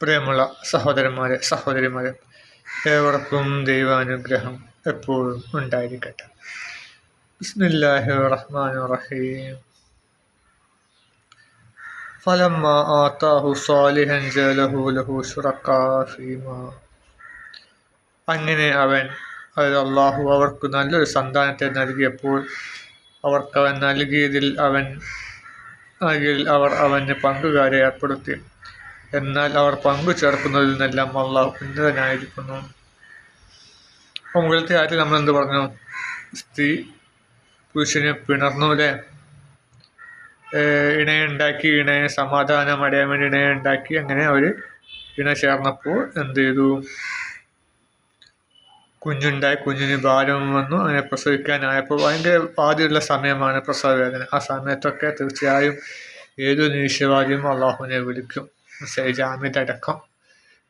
പ്രിയമുള്ള സഹോദരന്മാരെ സഹോദരിമാരെ ഏവർക്കും ദൈവാനുഗ്രഹം എപ്പോഴും ഉണ്ടായിരിക്കട്ടെ ബിസ്മില്ലാഹി റഹ്മാൻ റഹീം فلما آتاه صالحا جعله له شركاء فيما അങ്ങനെ അവൻ അതായത് അള്ളാഹു അവർക്ക് നല്ലൊരു സന്താനത്തെ നൽകിയപ്പോൾ അവർക്ക് അവൻ നൽകിയതിൽ അവൻ നൽകിയതിൽ അവർ അവന് പങ്കുകാരെ ഏർപ്പെടുത്തി എന്നാൽ അവർ പങ്കു ചേർക്കുന്നതിൽ നിന്നെല്ലാം അള്ളാഹു ഉന്നതനായിരിക്കുന്നു. അപ്പോൾ മുകളിലത്തെ കാര്യത്തിൽ നമ്മൾ എന്ത് പറഞ്ഞു? സ്ത്രീ പുരുഷനെ പിണർന്നൂലെ? ഇണയുണ്ടാക്കി ഇണയെ സമാധാനം അടയാൻ വേണ്ടി ഇണയുണ്ടാക്കി അങ്ങനെ അവർ ഇണ ചേർന്നപ്പോൾ എന്ത് ചെയ്തു? കുഞ്ഞുണ്ടായി കുഞ്ഞിന് ഭാരം വന്നു അങ്ങനെ പ്രസവിക്കാനായപ്പോൾ ഭയങ്കര ആദ്യമുള്ള സമയമാണ് പ്രസവ വേദന ആ സമയത്തൊക്കെ തീർച്ചയായും ഏതു നിമിഷവാദിയും അള്ളാഹുവിനെ വിളിക്കും. ജാമ്യത്തെ അടക്കം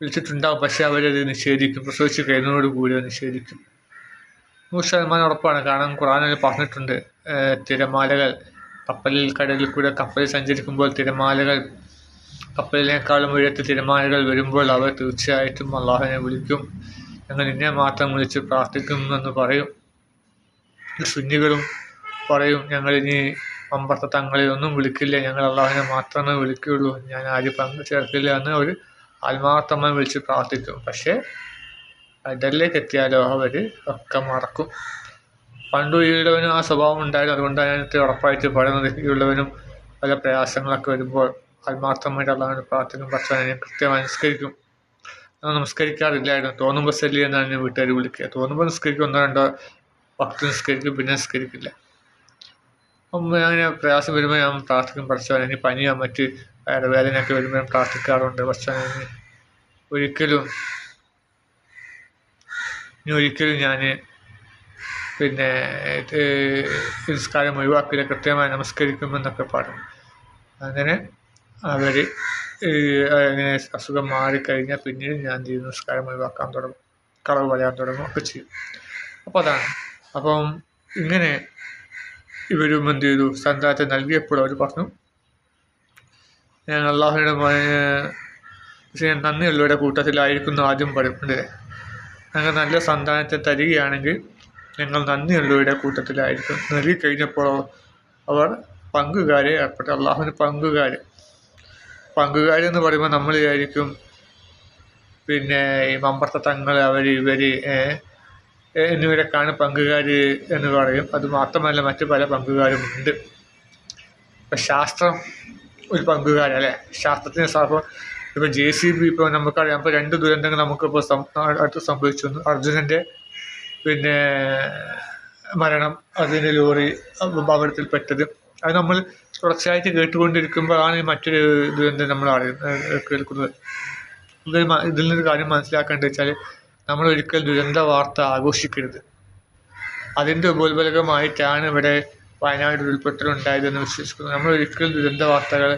വിളിച്ചിട്ടുണ്ടാവും. പക്ഷെ അവരത് നിഷേധിക്കും. പ്രസവിച്ച് കഴിയുന്നതോടുകൂടി അത് നിഷേധിക്കും. നൂറ് ശതമാനം ഉറപ്പാണ്. കാരണം ഖുറാനിൽ പറഞ്ഞിട്ടുണ്ട്. തിരമാലകൾ കപ്പലിൽ കടലിൽ കൂടെ കപ്പലിൽ സഞ്ചരിക്കുമ്പോൾ തിരമാലകൾ കപ്പലിനേക്കാളും ഉയരത്തിൽ തിരമാലകൾ വരുമ്പോൾ അവർ തീർച്ചയായിട്ടും അള്ളാഹുവിനെ വിളിക്കും. ഞങ്ങൾ നിന്നെ മാത്രം വിളിച്ച് പ്രാർത്ഥിക്കുമെന്ന് പറയും. സുന്നികളും പറയും. ഞങ്ങൾ തങ്ങളെ ഒന്നും വിളിക്കില്ല. ഞങ്ങൾ അള്ളാഹുവിനെ മാത്രമേ വിളിക്കുകയുള്ളൂ. ഞാൻ ആരും പങ്കു ചേർക്കില്ല എന്ന് അവർ ആത്മാർത്ഥമായി വിളിച്ച് പ്രാർത്ഥിക്കും. പക്ഷേ അതിലേക്ക് എത്തിയാലോ അവർ ഒക്കെ മറക്കും. പണ്ട് ഈയുള്ളവനും ആ സ്വഭാവം ഉണ്ടായിരുന്നു. അതുകൊണ്ടാണ് ഞാൻ ഇത്ര ഉറപ്പായിട്ട് പറയുന്നത്. ഈയുള്ളവനും പല പ്രയാസങ്ങളൊക്കെ വരുമ്പോൾ ആത്മാർത്ഥമായിട്ട് അള്ളാഹുവിനെ പ്രാർത്ഥിക്കും. പക്ഷേ ഞാൻ കൃത്യമായി നിസ്കരിക്കും. നമസ്കരിക്കാറില്ലായിരുന്നു. തോന്നുമ്പോൾ ശല്യം എന്നാണ് വീട്ടുകാർ വിളിക്കുക. തോന്നുമ്പോൾ നിസ്കരിക്കും. ഒന്നോ രണ്ടോ ഭക്തി നിസ്കരിക്കും. പിന്നെ നിസ്കരിക്കില്ല. അങ്ങനെ പ്രയാസം വരുമ്പോൾ ഞാൻ പ്രാർത്ഥിക്കും പഠിച്ചവൻ ഇനി പനിയോ മറ്റ് വേദനയൊക്കെ വരുമ്പോൾ ഞാൻ പ്രാർത്ഥിക്കാറുണ്ട്. പഠിച്ചവൻ ഒരിക്കലും ഇനി ഒരിക്കലും ഞാൻ പിന്നെ നിസ്കാരം ഒഴിവാക്കില്ല കൃത്യമായി നമസ്കരിക്കുമെന്നൊക്കെ പറഞ്ഞു അങ്ങനെ അവർ അങ്ങനെ അസുഖം മാറിക്കഴിഞ്ഞാൽ പിന്നീട് ഞാൻ ചെയ്യുന്നു നിസ്കാരം ഒഴിവാക്കാൻ തുടങ്ങും കളവ് പറയാൻ തുടങ്ങും ഒക്കെ ചെയ്യും. അപ്പോൾ അതാണ്. അപ്പം ഇങ്ങനെ ഇവരും എന്ത് ചെയ്തു സന്താനത്തെ നൽകിയപ്പോൾ അവർ പറഞ്ഞു ഞാൻ അള്ളാഹുയുടെ ഞാൻ നന്ദിയുള്ളവരുടെ കൂട്ടത്തിലായിരിക്കുന്നു ആദ്യം പറയുന്നത് ഞങ്ങൾ നല്ല സന്താനത്തെ തരികയാണെങ്കിൽ ഞങ്ങൾ നന്ദിയുള്ളവരുടെ കൂട്ടത്തിലായിരിക്കും. നൽകി കഴിഞ്ഞപ്പോൾ അവർ പങ്കുകാരെ ഏർപ്പെട്ടു. അള്ളാഹുവിന് പങ്കുകാർ പങ്കുകാരെന്ന് പറയുമ്പോൾ നമ്മൾ വിചാരിക്കും പിന്നെ ഈ മമ്പർത്ത തങ്ങൾ അവർ ഇവർ എന്നിവരൊക്കെയാണ് പങ്കുകാർ എന്ന് പറയും. അത് മാത്രമല്ല മറ്റു പല പങ്കുകാരുമുണ്ട് ഇപ്പം ശാസ്ത്രം ഒരു പങ്കുകാരല്ലേ? ശാസ്ത്രത്തിന് സാറിപ്പോൾ ഇപ്പം ജെ സി ബി ഇപ്പോൾ നമുക്കറിയാം. ഇപ്പോൾ രണ്ട് ദുരന്തങ്ങൾ നമുക്കിപ്പോൾ അടുത്ത് സംഭവിച്ചു. അർജുനന്റെ പിന്നെ മരണം അതിന്റെ ലോറി അപകടത്തിൽപ്പെട്ടത്. അത് നമ്മൾ തുടർച്ചയായിട്ട് കേട്ടുകൊണ്ടിരിക്കുമ്പോഴാണ് മറ്റൊരു ദുരന്തം നമ്മൾ അറിയുന്നത് കേൾക്കുന്നത്. ഇതിൽ നിന്നൊരു കാര്യം മനസ്സിലാക്കേണ്ടത് വെച്ചാൽ നമ്മൾ ഒരിക്കൽ ദുരന്ത വാർത്ത ആഘോഷിക്കരുത്. അതിന്റെ ഉപോത്ബലകമായിട്ടാണ് ഇവിടെ വയനാട് ഉരുൾപൊട്ടലുണ്ടായതെന്ന് വിശ്വസിക്കുന്നു. നമ്മൾ ഒരിക്കലും ദുരന്ത വാർത്തകൾ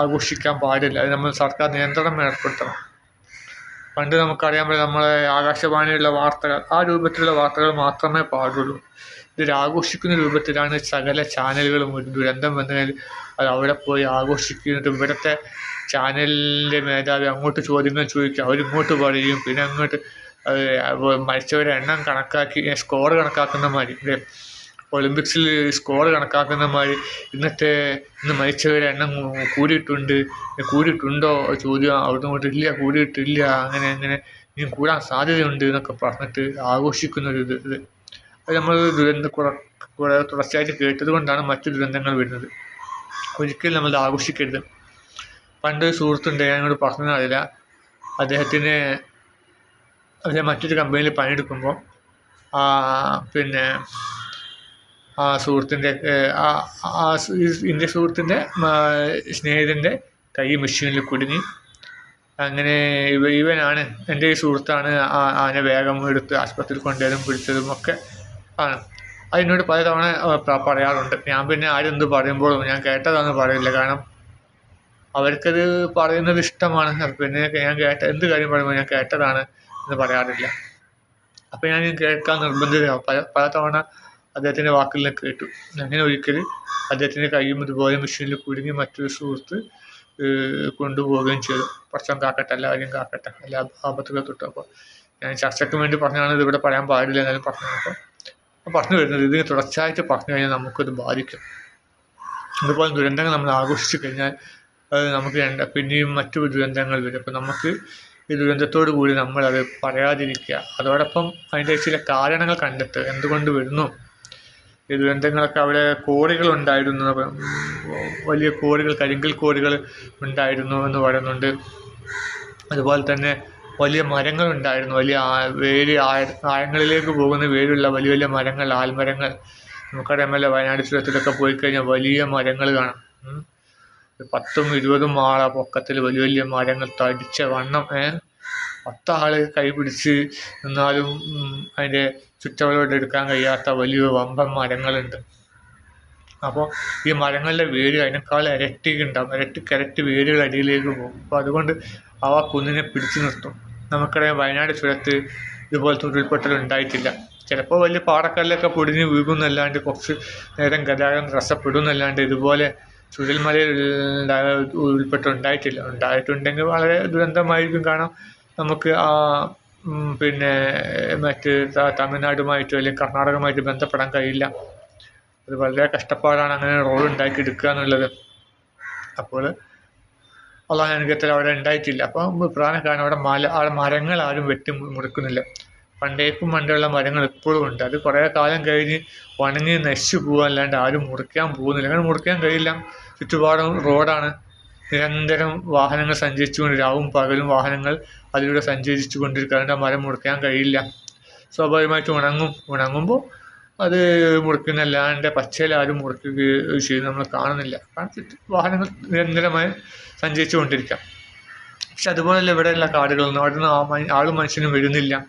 ആഘോഷിക്കാൻ പാടില്ല. അത് നമ്മൾ സർക്കാർ നിയന്ത്രണം ഏർപ്പെടുത്തണം. പണ്ട് നമുക്കറിയാൻ പറ്റും നമ്മളെ ആകാശവാണിയുള്ള വാർത്തകൾ ആ രൂപത്തിലുള്ള വാർത്തകൾ മാത്രമേ പാടുള്ളൂ. ഇതിൽ ആഘോഷിക്കുന്ന രൂപത്തിലാണ് സകല ചാനലുകളും ഒരു ദുരന്തം വന്നാൽ അത് അവിടെ പോയി ആഘോഷിക്കുന്നത്. ഇവിടുത്തെ ചാനലിന്റെ മേധാവി അങ്ങോട്ട് ചോദ്യങ്ങൾ ചോദിക്കുക അവരിങ്ങോട്ട് പറയും പിന്നെ അങ്ങോട്ട് മരിച്ചവരുടെ എണ്ണം കണക്കാക്കി സ്കോർ കണക്കാക്കുന്ന മാതിരി ഒളിമ്പിക്സിൽ സ്കോർ കണക്കാക്കുന്ന മാതിരി ഇന്നത്തെ ഇന്ന് മരിച്ചവരുടെ എണ്ണം കൂടിയിട്ടുണ്ട്. കൂടിയിട്ടുണ്ടോ ചോദ്യം അവിടുന്ന് ഇങ്ങോട്ട് ഇല്ല കൂടിയിട്ടില്ല അങ്ങനെ അങ്ങനെ ഇനി കൂടാൻ സാധ്യതയുണ്ട് എന്നൊക്കെ പറഞ്ഞിട്ട് ആഘോഷിക്കുന്ന ഒരു ഇത് ഇത്. അത് നമ്മൾ ദുരന്ത കുറെ തുടർച്ചയായിട്ട് കേട്ടത് കൊണ്ടാണ് മറ്റു ദുരന്തങ്ങൾ വരുന്നത്. ഒരിക്കലും നമ്മൾ ആഘോഷിക്കരുത്. പണ്ട് സുഹൃത്തുണ്ട് ഞാനോട് പറഞ്ഞതറിയില്ല അദ്ദേഹത്തിന് അദ്ദേഹം മറ്റൊരു കമ്പനിയിൽ പണിയെടുക്കുമ്പോൾ പിന്നെ ആ സുഹൃത്തിന്റെ ആ എന്റെ സുഹൃത്തിന്റെ സ്നേഹിതന്റെ കൈ മെഷീനിൽ കുടുങ്ങി. അങ്ങനെ ഇവ ഇവനാണ് എന്റെ ഈ സുഹൃത്താണ് ആ ആനെ വേഗം എടുത്ത് ആശുപത്രിയിൽ കൊണ്ടുവരും പിടിച്ചതും ഒക്കെ ആണ്. അതിനോട് പലതവണ പറയാറുണ്ട്. ഞാൻ പിന്നെ ആരെന്ത് പറയുമ്പോഴും ഞാൻ കേട്ടതാണെന്ന് പറയില്ല. കാരണം അവർക്കത് പറയുന്നത് ഇഷ്ടമാണ്. പിന്നെ ഞാൻ കേട്ട എന്ത് കാര്യം പറയുമ്പോൾ ഞാൻ കേട്ടതാണ്. എന്ന് പറയാറില്ല. അപ്പോൾ ഞാൻ കേൾക്കാൻ നിർബന്ധിതരാകും പല പല തവണ അദ്ദേഹത്തിന്റെ വാക്കുകൾ കേട്ടു. അങ്ങനെ ഒരിക്കൽ അദ്ദേഹത്തിന്റെ കഴിയും ഇതുപോലെ മെഷീനിൽ കുടുങ്ങി മറ്റൊരു സുഹൃത്ത് കൊണ്ടുപോവുകയും ചെയ്തു. പ്രശ്നം കാക്കട്ടെ എല്ലാവരെയും കാക്കട്ടെ എല്ലാ ആപത്തുകൾ തൊട്ടപ്പോൾ ഞാൻ ചർച്ചയ്ക്ക് വേണ്ടി പറഞ്ഞാണ് ഇതിവിടെ പറയാൻ പാടില്ല എന്നാലും പറഞ്ഞു അപ്പോൾ പറഞ്ഞു വരുന്നത് ഇതിന് തുടർച്ചയായിട്ട് പറഞ്ഞു കഴിഞ്ഞാൽ നമുക്കത് ബാധിക്കും. അതുപോലെ ദുരന്തങ്ങൾ നമ്മൾ ആഘോഷിച്ചു കഴിഞ്ഞാൽ അത് നമുക്ക് പിന്നെയും മറ്റു ദുരന്തങ്ങൾ വരും. അപ്പോൾ നമുക്ക് ഈ ദുരന്തത്തോടു കൂടി നമ്മളത് പറയാതിരിക്കുക. അതോടൊപ്പം അതിന്റെ ചില കാരണങ്ങൾ കണ്ടെത്തുക. എന്തുകൊണ്ട് വരുന്നു? ഈ ദുരന്തങ്ങളൊക്കെ അവിടെ കോറികൾ ഉണ്ടായിരുന്നു. വലിയ കോറികൾ കരിങ്കൽ കോറികൾ ഉണ്ടായിരുന്നു എന്ന് പറയുന്നുണ്ട്. അതുപോലെ തന്നെ വലിയ മരങ്ങൾ ഉണ്ടായിരുന്നു. വലിയ വേര് ആഴങ്ങളിലേക്ക് പോകുന്ന വേരുള്ള വലിയ വലിയ മരങ്ങൾ ആൽമരങ്ങൾ. നമുക്കറിയാമല്ലോ വയനാട് ചുരത്തിലൊക്കെ പോയി കഴിഞ്ഞാൽ വലിയ മരങ്ങൾ കാണാം. പത്തും ഇരുപതും ആള പൊക്കത്തിൽ വലിയ വലിയ മരങ്ങൾ തടിച്ച വണ്ണം ഏ? പത്താൾ കൈ പിടിച്ച് നിന്നാലും അതിന്റെ ചുറ്റവളോട് എടുക്കാൻ കഴിയാത്ത വലിയ വമ്പൻ മരങ്ങളുണ്ട്. അപ്പോൾ ഈ മരങ്ങളുടെ വേര് അതിനേക്കാൾ ഇരട്ടി കിരട്ടി വേരുകൾ അടിയിലേക്ക് പോകും. അപ്പോൾ അതുകൊണ്ട് അവ കുന്നിനെ പിടിച്ചു നിർത്തും. നമുക്കറിയാം വയനാട് ചുരത്ത് ഇതുപോലത്തെ ഉരുൾപൊട്ടൽ ഉണ്ടായിട്ടില്ല. ചിലപ്പോൾ വലിയ പാറക്കല്ലൊക്കെ പൊടിഞ്ഞ് വീകുന്നല്ലാണ്ട് കുറച്ച് നേരം ഗതാഗതം തടസ്സപ്പെടുന്നല്ലാണ്ട് ഇതുപോലെ ചുഴൽമലയിൽ ഉണ്ടായ ഉരുൾപൊട്ടൽ ഉണ്ടായിട്ടില്ല ഉണ്ടായിട്ടുണ്ടെങ്കിൽ വളരെ ദുരന്തമായിരിക്കും. കാരണം നമുക്ക് ആ പിന്നെ മറ്റ് തമിഴ്നാടുമായിട്ടോ അല്ലെങ്കിൽ കർണാടകമായിട്ട് ബന്ധപ്പെടാൻ കഴിയില്ല. അത് വളരെ കഷ്ടപ്പാടാണ് അങ്ങനെ റോഡ് ഉണ്ടാക്കി എടുക്കുക എന്നുള്ളത്. അപ്പോൾ അള്ളാഹ് അനുഗ്രഹത്തിൽ അവിടെ ഉണ്ടായിട്ടില്ല. അപ്പോൾ പ്രധാന കാരണം അവിടെ മല അവിടെ മരങ്ങൾ ആരും വെട്ടി മുറുക്കുന്നില്ല. പണ്ടേക്കും പണ്ടുള്ള മരങ്ങൾ ഇപ്പോഴും ഉണ്ട്. അത് കുറേ കാലം കഴിഞ്ഞ് ഉണങ്ങി നശിച്ചു പോകാൻ അല്ലാണ്ട് ആരും മുറിക്കാൻ പോകുന്നില്ല. അങ്ങനെ മുറിക്കാൻ കഴിയില്ല. ചുറ്റുപാടും റോഡാണ്. നിരന്തരം വാഹനങ്ങൾ സഞ്ചരിച്ചുകൊണ്ട് രാവും പകലും വാഹനങ്ങൾ അതിലൂടെ സഞ്ചരിച്ചു കൊണ്ടിരിക്കാറുണ്ട് മരം മുറിക്കാൻ കഴിയില്ല. സ്വാഭാവികമായിട്ടും ഉണങ്ങും. ഉണങ്ങുമ്പോൾ അത് മുറിക്കുന്നല്ലാണ്ട് പച്ചയിൽ ആരും മുറിക്കുകയോ ചെയ്യുന്നത് നമ്മൾ കാണുന്നില്ല. കാരണം വാഹനങ്ങൾ നിരന്തരമായി സഞ്ചരിച്ചു കൊണ്ടിരിക്കാം. പക്ഷെ അതുപോലെയല്ല ഇവിടെയുള്ള കാടുകളൊന്നും. അവിടെ നിന്ന് ആളും മനുഷ്യനും വരുന്നില്ല.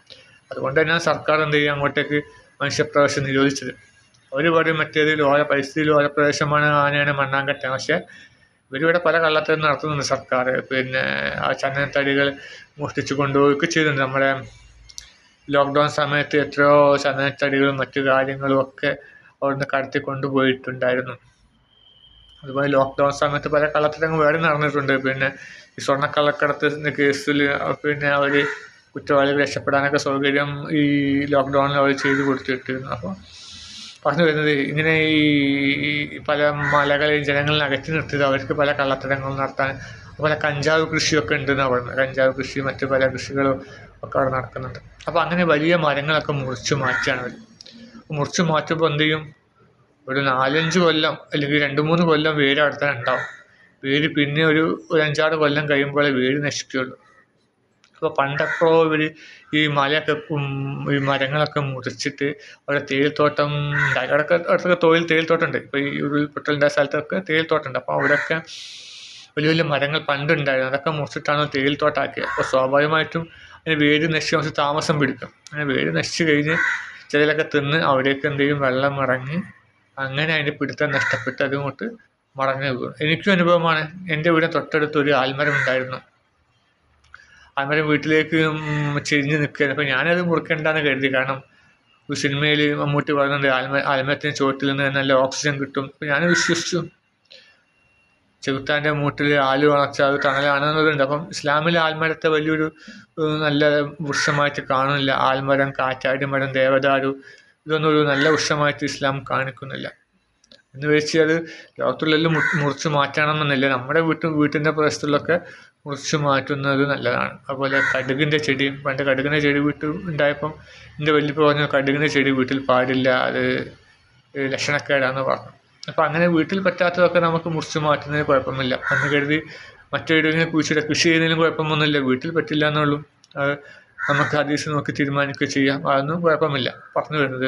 അതുകൊണ്ട് തന്നെ സർക്കാർ എന്ത് ചെയ്യുക? അങ്ങോട്ടേക്ക് മനുഷ്യപ്രവേശം നിരോധിച്ചത്. അവർ പറയും മറ്റേത് ലോല പരിസ്ഥിതി ലോല പ്രദേശമാണ് ആനയാണ് മണ്ണാങ്കട്ട പക്ഷേ ഇവരിവിടെ പല കള്ളത്തരം നടത്തുന്നുണ്ട് സർക്കാർ. പിന്നെ ആ ചന്ദനത്തടികൾ മോഷ്ടിച്ചു കൊണ്ടുപോവുകയൊക്കെ ചെയ്യുന്നുണ്ട്. നമ്മുടെ ലോക്ക്ഡൗൺ സമയത്ത് എത്രയോ ചന്ദനത്തടികളും മറ്റു കാര്യങ്ങളും ഒക്കെ അവിടുന്ന് കടത്തി കൊണ്ടുപോയിട്ടുണ്ടായിരുന്നു. അതുപോലെ ലോക്ക്ഡൗൺ സമയത്ത് പല കള്ളത്തരങ്ങൾ വേറെ നടന്നിട്ടുണ്ട്. പിന്നെ ഈ സ്വർണക്കള്ളക്കടത്ത് കേസിൽ പിന്നെ അവർ കുറ്റവാളികൾ രക്ഷപ്പെടാനൊക്കെ സൗകര്യം ഈ ലോക്ക്ഡൗണിൽ അവർ ചെയ്തു കൊടുത്തിട്ടിരുന്നു. അപ്പോൾ പറഞ്ഞു വരുന്നത് ഇങ്ങനെ ഈ പല മലകളെയും ജനങ്ങളെ അകറ്റി നിർത്തിയത് അവർക്ക് പല കള്ളത്തരങ്ങളും നടത്താൻ പല കഞ്ചാവ് കൃഷിയൊക്കെ ഉണ്ടെന്നാണ് പറയുന്നത്. കഞ്ചാവ് കൃഷി മറ്റു പല കൃഷികളും ഒക്കെ അവിടെ നടക്കുന്നുണ്ട്. അപ്പോൾ അങ്ങനെ വലിയ മരങ്ങളൊക്കെ മുറിച്ചു മാറ്റുകയാണ് അവർ മുറിച്ചു മാറ്റുമ്പോൾ എന്ത് ചെയ്യും? ഒരു നാലഞ്ച് കൊല്ലം അല്ലെങ്കിൽ രണ്ട് മൂന്ന് കൊല്ലം വേര് അവിടെ തന്നെ ഉണ്ടാവും. വേര് പിന്നെ ഒരു ഒരു അഞ്ചാറ് കൊല്ലം കഴിയുമ്പോഴേ വേര് നശിക്കുകയുള്ളൂ. അപ്പോൾ പണ്ടപ്പോൾ ഇവർ ഈ മലയൊക്കെ ഈ മരങ്ങളൊക്കെ മുറിച്ചിട്ട് അവിടെ തേയിലത്തോട്ടം ഉണ്ടാക്കി അവിടെയൊക്കെ അടുത്തൊക്കെ തൊഴിൽ തേയിലത്തോട്ടമുണ്ട് ഇപ്പോൾ ഈ ഉരുൾപൊട്ടലുണ്ടായ സ്ഥലത്തൊക്കെ തേയിലത്തോട്ടമുണ്ട് അപ്പോൾ അവിടെയൊക്കെ വലിയ വലിയ മരങ്ങൾ പണ്ടുണ്ടായിരുന്നു. അതൊക്കെ മുറിച്ചിട്ടാണ് തേയിലത്തോട്ടാക്കിയത് അപ്പോൾ സ്വാഭാവികമായിട്ടും അതിന് വേര് നശിച്ച് കുറച്ച് താമസം പിടിക്കും. അങ്ങനെ വേര് നശിച്ച് കഴിഞ്ഞ് ചിലരൊക്കെ തിന്ന് അവിടേക്ക് എന്തെങ്കിലും വെള്ളം ഇറങ്ങി അങ്ങനെ അതിന്റെ പിടുത്തം നഷ്ടപ്പെട്ട് അതുകൊണ്ട് മടങ്ങി വീണു എനിക്കും അനുഭവമാണ്. എന്റെ വീടിന് തൊട്ടടുത്ത് ഒരു ആൽമരം ഉണ്ടായിരുന്നു. ആൽമരം വീട്ടിലേക്ക് ചിരിഞ്ഞ് നിൽക്കുകയാണ്. അപ്പോൾ ഞാനത് മുറിക്കണ്ടെന്ന് കരുതി. കാരണം ഒരു സിനിമയിൽ മമ്മൂട്ടി പറയുന്നുണ്ട് ആൽമ ആൽമരത്തിന് ചുവട്ടിൽ നിന്ന് നല്ല ഓക്സിജൻ കിട്ടും. അപ്പോൾ ഞാൻ വിശ്വസിച്ചു. ചെകുത്താന്റെ മൂട്ടിൽ ആൽ വളർച്ചാൽ അത് തണലാണെന്നുള്ളതുണ്ട്. അപ്പം ഇസ്ലാമിൽ ആൽമരത്തെ വലിയൊരു നല്ല വൃക്ഷമായിട്ട് കാണുന്നില്ല. ആൽമരം കാറ്റാടി മരം ദേവദാരു ഇതൊന്നും ഒരു നല്ല വൃക്ഷമായിട്ട് ഇസ്ലാം കാണിക്കുന്നില്ല. എന്ന് വെച്ച് അത് ലോകത്തുള്ളെല്ലാം മുറിച്ച് മാറ്റണമെന്നില്ല നമ്മുടെ വീട്ടിൽ വീട്ടിന്റെ പ്രദേശത്തുള്ളൊക്കെ മുറിച്ച് മാറ്റുന്നത് നല്ലതാണ്. അതുപോലെ കടുകിന്റെ ചെടി പണ്ട് കടുകിന്റെ ചെടി വീട്ടിൽ ഉണ്ടായപ്പം എന്റെ വലിയ പറഞ്ഞു കടുകിന്റെ ചെടി വീട്ടിൽ പാടില്ല അത് ലക്ഷണക്കേടാന്ന് പറഞ്ഞു. അപ്പം അങ്ങനെ വീട്ടിൽ പറ്റാത്തതൊക്കെ നമുക്ക് മുറിച്ച് മാറ്റുന്നതിന് കുഴപ്പമില്ല എന്ന് കരുതി മറ്റെവിടെയെങ്കിലും കുഴിച്ചിട. കൃഷി ചെയ്യുന്നതിലും കുഴപ്പമൊന്നുമില്ല. വീട്ടിൽ പറ്റില്ല എന്നുള്ളൂ അത് നമുക്ക് ഹദീസ് നോക്കി തീരുമാനിക്കുകയോ ചെയ്യാം. അതൊന്നും കുഴപ്പമില്ല. പറഞ്ഞു വരുന്നത്.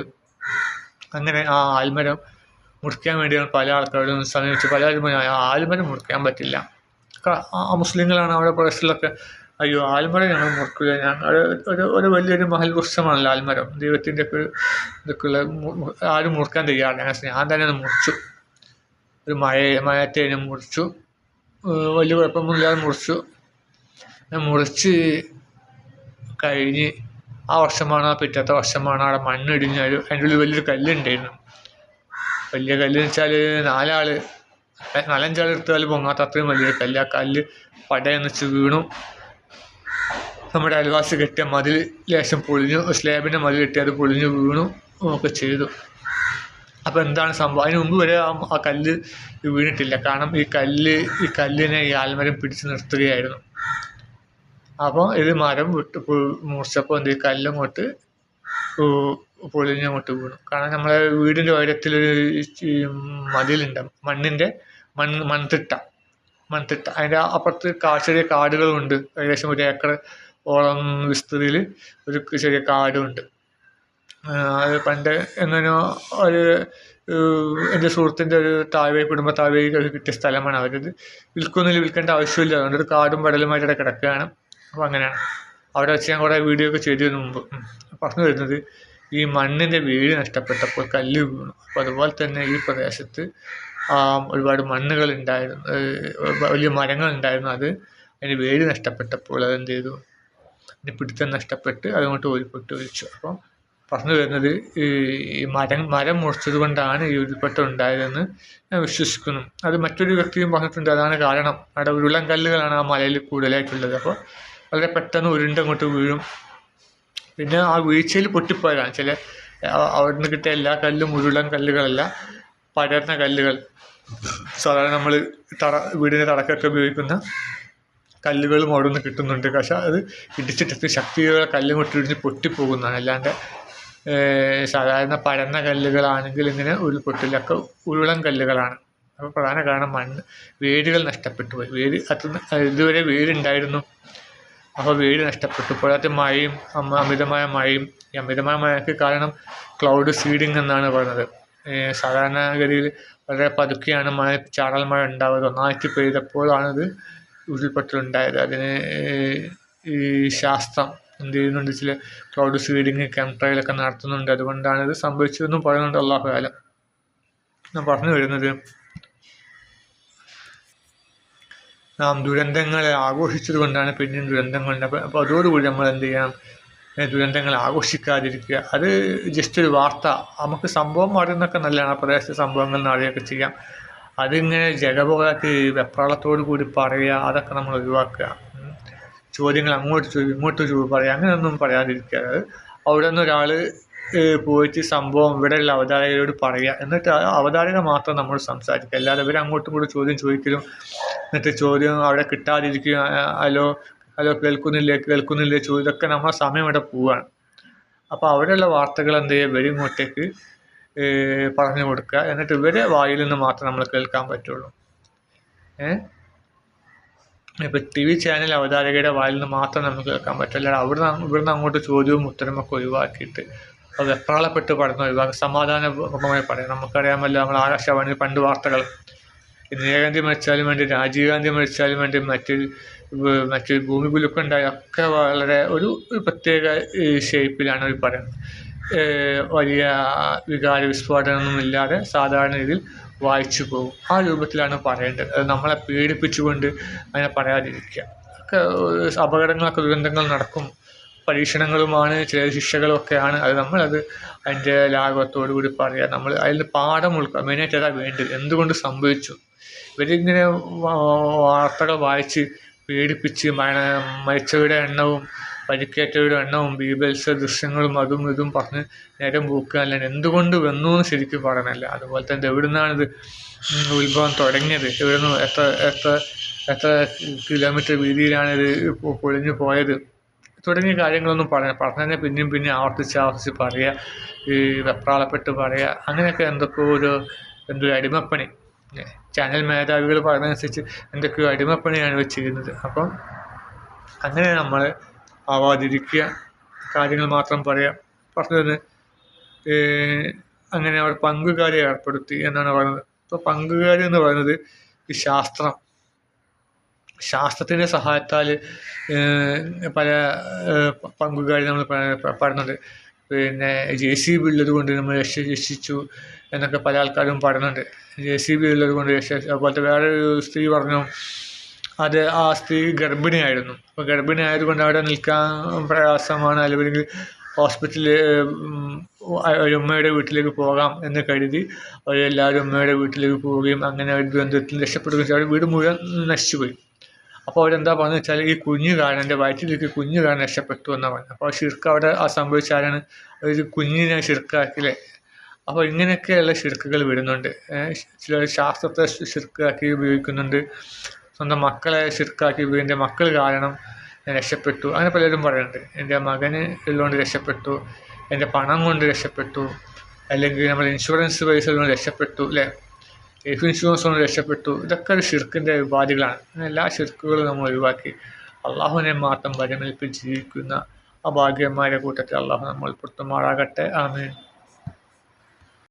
അങ്ങനെ ആ ആൽമരം മുറിക്കാൻ വേണ്ടിയാണ് പല ആൾക്കാരും സമീപിച്ച് പലരും പറഞ്ഞു, ആ ആൽമരം മുറിക്കാൻ പറ്റില്ല. ആ മുസ്ലിങ്ങളാണ് അവിടെ പ്രദേശത്തിലൊക്കെ. അയ്യോ ആൽമരം ഞങ്ങൾ മുറിക്കുക ഞങ്ങൾ ഒരു ഒരു വലിയൊരു മഹൽ വൃക്ഷമാണല്ലോ ആൽമരം ദൈവത്തിന്റെ ഒക്കെ ഒരു ഇതൊക്കെയുള്ള ആരും മുറിക്കാൻ തയ്യാറില്ല. അങ്ങനെ ഞാൻ തന്നെ മുറിച്ചു. ഒരു മഴ മഴത്തേനും മുറിച്ചു. വലിയ കുഴപ്പമൊന്നുമില്ലാതെ മുറിച്ചു. ഞാൻ മുറിച്ച് കഴിഞ്ഞ് ആ വർഷമാണോ പിറ്റത്തെ വർഷമാണോ. അവിടെ മണ്ണിടിഞ്ഞ് അതിന്റെ ഉള്ളിൽ വലിയൊരു കല്ലുണ്ടായിരുന്നു. വലിയ കല്ല് വെച്ചാൽ നാലാൾ നാലഞ്ചാൾ എടുത്താൽ പൊങ്ങാത്ത അത്രയും വലിയ കല്ല്. ആ കല്ല് പടയെന്നിച്ച് വീണു. നമ്മുടെ അയൽവാസി കെട്ടിയ മതിൽ ലേശം പൊളിഞ്ഞു. സ്ലാബിന്റെ മതിൽ കെട്ടി അത് പൊളിഞ്ഞു വീണു. ഒക്കെ ചെയ്തു. അപ്പോൾ എന്താണ് സംഭവം? അതിന് മുമ്പ് വരെ ആ കല്ല് വീണിട്ടില്ല. കാരണം ഈ കല്ല് ഈ കല്ലിനെ ഈ ആൽമരം പിടിച്ചു നിർത്തുകയായിരുന്നു. അപ്പോൾ ഇത് മരം വിട്ട് മുറിച്ചപ്പോൾ എന്ത് കല്ലങ്ങോട്ട് പൊളിഞ്ഞങ്ങോട്ട് വീണു. കാരണം നമ്മളെ വീടിന്റെ ഉയരത്തിലൊരു മതിലുണ്ട്. മണ്ണിന്റെ മണ്ണ് മൺതിട്ട. മൺതിട്ട. അതിന്റെ അപ്പുറത്ത് ചെറിയ കാടുകളുമുണ്ട് ഏകദേശം ഒരു ഏക്കർ ഓളം വിസ്തൃതിയിൽ ഒരു ചെറിയ കാടുമുണ്ട് അത് പണ്ട് എങ്ങനെയോ ഒരു എന്റെ സുഹൃത്തിന്റെ ഒരു താഴ്വേ കുടുംബ താഴ്വഴിക്ക് കിട്ടിയ സ്ഥലമാണ്. അവരത് വിൽക്കുന്നില്ല വിൽക്കേണ്ട ആവശ്യമില്ല. അതുകൊണ്ട് ഒരു കാടും പടലുമായിട്ട് കിടക്കുകയാണ്. അപ്പോൾ അങ്ങനെയാണ്. അവിടെ വെച്ച് ഞാൻ കുറേ വീഡിയോ ഒക്കെ ചെയ്തിരുന്നു മുമ്പ്. പറഞ്ഞു വരുന്നത് ഈ മണ്ണിന്റെ വീട് നഷ്ടപ്പെട്ടപ്പോൾ കല്ല് വീണു. അപ്പോൾ അതുപോലെ തന്നെ ഈ പ്രദേശത്ത് ഒരുപാട് മണ്ണുകൾ ഉണ്ടായിരുന്നു. വലിയ മരങ്ങൾ ഉണ്ടായിരുന്നു. അത് അതിന് വേര് നഷ്ടപ്പെട്ടപ്പോൾ അതെന്ത് ചെയ്തു? അതിന് പിടുത്തം നഷ്ടപ്പെട്ട് അതുകൊണ്ട് ഓരിപ്പെട്ട് ഒലിച്ചു. അപ്പോൾ പറഞ്ഞു വരുന്നത് ഈ ഈ മരം മരം മുറിച്ചത് കൊണ്ടാണ് ഈ ഉരുൾപൊട്ടൽ ഉണ്ടായതെന്ന് ഞാൻ വിശ്വസിക്കുന്നു. അത് മറ്റൊരു വ്യക്തിയും പറഞ്ഞിട്ടുണ്ട്. അതാണ് കാരണം. അവിടെ ഉരുളൻ കല്ലുകളാണ് ആ മലയിൽ കൂടുതലായിട്ടുള്ളത്. അപ്പോൾ വളരെ പെട്ടെന്ന് ഉരുണ്ടങ്ങോട്ട് വീഴും. പിന്നെ ആ വീഴ്ചയിൽ പൊട്ടിപ്പോയതാണ്. ചില അവിടുന്ന് കിട്ടിയ എല്ലാ കല്ലും ഉരുളൻ കല്ലുകളല്ല പടർന്ന കല്ലുകൾ. സാധാരണ നമ്മൾ തറ വീടിന്റെ തറക്കൊക്കെ ഉപയോഗിക്കുന്ന കല്ലുകളും അവിടെ നിന്ന് കിട്ടുന്നുണ്ട്. പക്ഷെ അത് ഇടിച്ചിട്ട് ശക്തിയുള്ള കല്ലും കൊട്ടിടിച്ച് പൊട്ടിപ്പോകുന്നതാണ്. അല്ലാണ്ട് സാധാരണ പരന്ന കല്ലുകളാണെങ്കിൽ ഇങ്ങനെ ഉരുൾപൊട്ടിലൊക്കെ ഉരുളൻ കല്ലുകളാണ്. അപ്പോൾ പ്രധാന കാരണം മണ്ണ് വേരുകൾ നഷ്ടപ്പെട്ടു പോയി. വേര് അത് ഇതുവരെ വേരുണ്ടായിരുന്നു. അപ്പോൾ വീട് നഷ്ടപ്പെട്ടു. പോരാത്ത മഴയും അമിതമായ മഴയും ഈ അമിതമായ മഴയ്ക്ക് കാരണം ക്ലൗഡ് സീഡിങ് എന്നാണ് പറയുന്നത്. സാധാരണഗതിയിൽ വളരെ പതുക്കെയാണ് മഴ ചാറൽ മഴ ഉണ്ടാവുക. ഒന്നായിട്ട് ഇത് ഉരുൾപൊട്ടലുണ്ടായത്. അതിന് ഈ ശാസ്ത്രം എന്ത് ചെയ്യുന്നുണ്ട്? ചില ക്ലൗഡ് സീഡിങ് ഒക്കെ നടത്തുന്നുണ്ട്. അതുകൊണ്ടാണ് ഇത് സംഭവിച്ചതെന്നും പറയുന്നുണ്ട് അള്ളാഹു ആലം ഞാൻ പറഞ്ഞു വരുന്നത് നാം ദുരന്തങ്ങളെ ആഘോഷിച്ചത് കൊണ്ടാണ് പിന്നെയും ദുരന്തങ്ങളുണ്ട്. അപ്പം അപ്പോൾ അതോടുകൂടി നമ്മൾ എന്ത് ചെയ്യണം? ദുരന്തങ്ങൾ ആഘോഷിക്കാതിരിക്കുക. അത് ജസ്റ്റ് ഒരു വാർത്ത. നമുക്ക് സംഭവം അറിയുന്നൊക്കെ നല്ലതാണ്. ആ പ്രദേശത്തെ സംഭവങ്ങൾ അറിയുകയൊക്കെ ചെയ്യാം. അതിങ്ങനെ ജഗപോകാക്കി വെപ്രാളത്തോടു കൂടി പറയുക അതൊക്കെ നമ്മൾ ഒഴിവാക്കുക. ചോദ്യങ്ങൾ അങ്ങോട്ട് ചോദിക്കും ഇങ്ങോട്ട് ചോദിക്കും പറയുക അങ്ങനെയൊന്നും പറയാതിരിക്കുക. അവിടെ നിന്ന് ഒരാൾ പോയിട്ട് സംഭവം ഇവിടെയുള്ള അവതാരകരോട് പറയുക. എന്നിട്ട് അവതാരക മാത്രം നമ്മൾ സംസാരിക്കുക. അല്ലാതെ ഇവരങ്ങോട്ടും കൂടി ചോദ്യം ചോദിക്കലും എന്നിട്ട് ചോദ്യം അവിടെ കിട്ടാതിരിക്കുക ഹലോ ഹലോ കേൾക്കുന്നില്ലേ കേൾക്കുന്നില്ലേ ചോദ്യം ഇതൊക്കെ നമ്മളെ സമയം ഇവിടെ പോവുകയാണ് അപ്പോൾ അവിടെയുള്ള വാർത്തകൾ എന്ത് ചെയ്യുക ഇവർ ഇങ്ങോട്ടേക്ക് പറഞ്ഞു കൊടുക്കുക. എന്നിട്ട് ഇവരെ വായിൽ നിന്ന് മാത്രം നമ്മൾ കേൾക്കാൻ പറ്റുള്ളൂ. ഏഹ് ഇപ്പം ടി വി ചാനൽ അവതാരകയുടെ വായിൽ നിന്ന് മാത്രം നമുക്ക് കേൾക്കാൻ പറ്റില്ല അവിടുന്ന് അങ്ങ് ഇവിടുന്ന് അങ്ങോട്ട് ചോദ്യവും ഉത്തരമൊക്കെ ഒഴിവാക്കിയിട്ട് അത് വെപ്രാളപ്പെട്ട് പഠനം ഒഴിവാക്കുക സമാധാനപൂർവമായി പറയാം നമുക്കറിയാമല്ലോ നമ്മൾ ആകാശവാണി പണ്ട് വാർത്തകൾ ഇന്ദിരാഗാന്ധി മരിച്ചാലും വേണ്ടി രാജീവ് ഗാന്ധി മരിച്ചാലും വേണ്ടി മറ്റ് മറ്റ് ഭൂമി കുലുക്കം ഉണ്ടായ ഒക്കെ വളരെ ഒരു പ്രത്യേക ഷേപ്പിലാണ് അവർ പറയുന്നത്. വലിയ വികാര വിസ്ഫോടനമൊന്നും ഇല്ലാതെ സാധാരണ രീതിയിൽ വായിച്ചു പോകും. ആ രൂപത്തിലാണ് പറയേണ്ടത്. അത് നമ്മളെ പീഡിപ്പിച്ചുകൊണ്ട് അങ്ങനെ പറയാതിരിക്കുക. ഒക്കെ അപകടങ്ങളൊക്കെ ദുരന്തങ്ങൾ നടക്കും. പരീക്ഷണങ്ങളുമാണ് ചില ശിക്ഷകളൊക്കെയാണ്. അത് നമ്മളത് അതിന്റെ ലാഘവത്തോടു കൂടി പറയുക നമ്മൾ അതിൽ പാഠം ഉൾക്കുക മെയിനായിട്ട് അതാ വേണ്ടത്? എന്തുകൊണ്ട് സംഭവിച്ചു? ഇവരിങ്ങനെ വാർത്തകൾ വായിച്ച് പേടിപ്പിച്ച് മരണ മരിച്ചവരുടെ എണ്ണവും പരിക്കേറ്റവരുടെ എണ്ണവും ബീബൽസ് ദൃശ്യങ്ങളും അതും ഇതും പറഞ്ഞ് നേരം പോക്കുക എന്തുകൊണ്ട് വന്നു എന്ന് ശരിക്കും പറയണല്ല അതുപോലെ തന്നെ എവിടെ നിന്നാണിത് ഉത്ഭവം തുടങ്ങിയത്? എവിടെ നിന്ന് എത്ര എത്ര എത്ര കിലോമീറ്റർ വീതിയിലാണ് ഇത് പൊളിഞ്ഞു പോയത്? തുടങ്ങിയ കാര്യങ്ങളൊന്നും പറയാം പറഞ്ഞതിനെ പിന്നെയും പിന്നെയും ആവർത്തിച്ച് ആവർത്തിച്ച് പറയുക ഈ വെപ്രാളപ്പെട്ട് പറയുക അങ്ങനെയൊക്കെ എന്തൊക്കെയോ ഒരു എന്തൊരു അടിമപ്പണി. ചാനൽ മേധാവികൾ പറയുന്നതനുസരിച്ച് എന്തൊക്കെയോ അടിമപ്പണിയാണ് വെച്ചിരുന്നത്. അപ്പം അങ്ങനെ നമ്മൾ ആവാതിരിക്കുക കാര്യങ്ങൾ മാത്രം പറയാം. പറഞ്ഞത് അങ്ങനെ അവർ പങ്കുകാരെ ഏർപ്പെടുത്തി എന്നാണ് പറയുന്നത്. ഇപ്പോൾ പങ്കുകാരി എന്ന് പറയുന്നത് ഈ ശാസ്ത്രം. ശാസ്ത്രത്തിന്റെ സഹായത്താൽ പല പങ്കുകാരി നമ്മൾ പറയുന്നുണ്ട്. പിന്നെ ജെ സി ബി ഉള്ളത് കൊണ്ട് നമ്മൾ രക്ഷ രക്ഷിച്ചു എന്നൊക്കെ പല ആൾക്കാരും പറയുന്നുണ്ട് ജെ സി ബി ഉള്ളത് കൊണ്ട് രക്ഷ അതുപോലത്തെ വേറൊരു സ്ത്രീ പറഞ്ഞു അത് ആ സ്ത്രീ ഗർഭിണിയായിരുന്നു. അപ്പോൾ ഗർഭിണി ആയതുകൊണ്ട് അവിടെ നിൽക്കാൻ പ്രയാസമാണ്. അല്ലെങ്കിൽ ഹോസ്പിറ്റലിൽ ഒരു ഉമ്മയുടെ വീട്ടിലേക്ക് പോകാം എന്ന് കരുതി അവരെല്ലാവരും ഉമ്മയുടെ വീട്ടിലേക്ക് പോവുകയും അങ്ങനെ ഒരു ദുരന്തത്തിൽ രക്ഷപ്പെടുകയും ചെയ്തു. വീട് മുഴുവൻ നശിച്ചുപോയി. അപ്പോൾ അവരെന്താ പറഞ്ഞു വെച്ചാൽ ഈ കുഞ്ഞു കാരണം എന്റെ വയറ്റിലേക്ക് കുഞ്ഞു കാരണം രക്ഷപ്പെട്ടു എന്നാണ് പറഞ്ഞത് അപ്പോൾ ഷിർക്ക് അവിടെ ആ സംഭവിച്ച ആരാണ്? ഒരു കുഞ്ഞിനെ ഷിർക്കാക്കില്ലേ അപ്പോൾ ഇങ്ങനെയൊക്കെയുള്ള ഷിർക്കുകൾ വരുന്നുണ്ട് ചില ശാസ്ത്രത്തെ ഷിർക്കാക്കി ഉപയോഗിക്കുന്നുണ്ട്. സ്വന്തം മക്കളെ ഷിർക്കാക്കി എന്റെ മക്കൾ കാരണം ഞാൻ രക്ഷപ്പെട്ടു. അങ്ങനെ പലരും പറയുന്നുണ്ട്. എന്റെ മകന് ഉള്ളതുകൊണ്ട് രക്ഷപ്പെട്ടു. എന്റെ പണം കൊണ്ട് രക്ഷപ്പെട്ടു. അല്ലെങ്കിൽ നമ്മൾ ഇൻഷുറൻസ് പൈസ കൊണ്ട് രക്ഷപ്പെട്ടു അല്ലേ? ലൈഫ് ഇൻഷുറൻസ് കൊണ്ട് രക്ഷപ്പെട്ടു. ഇതൊക്കെ ഒരു ഷിർക്കിന്റെ ഉപാധികളാണ്. എല്ലാ ഷിർക്കുകളും നമ്മൾ ഒഴിവാക്കി അള്ളാഹുവിനെ മാത്രം വരമേൽപ്പിച്ച് ജീവിക്കുന്ന ആ അഭാഗ്യന്മാരുടെ കൂട്ടത്തിൽ അള്ളാഹു നമ്മൾ ഉൾപ്പെടുത്തുമാറാകട്ടെ ആമീൻ.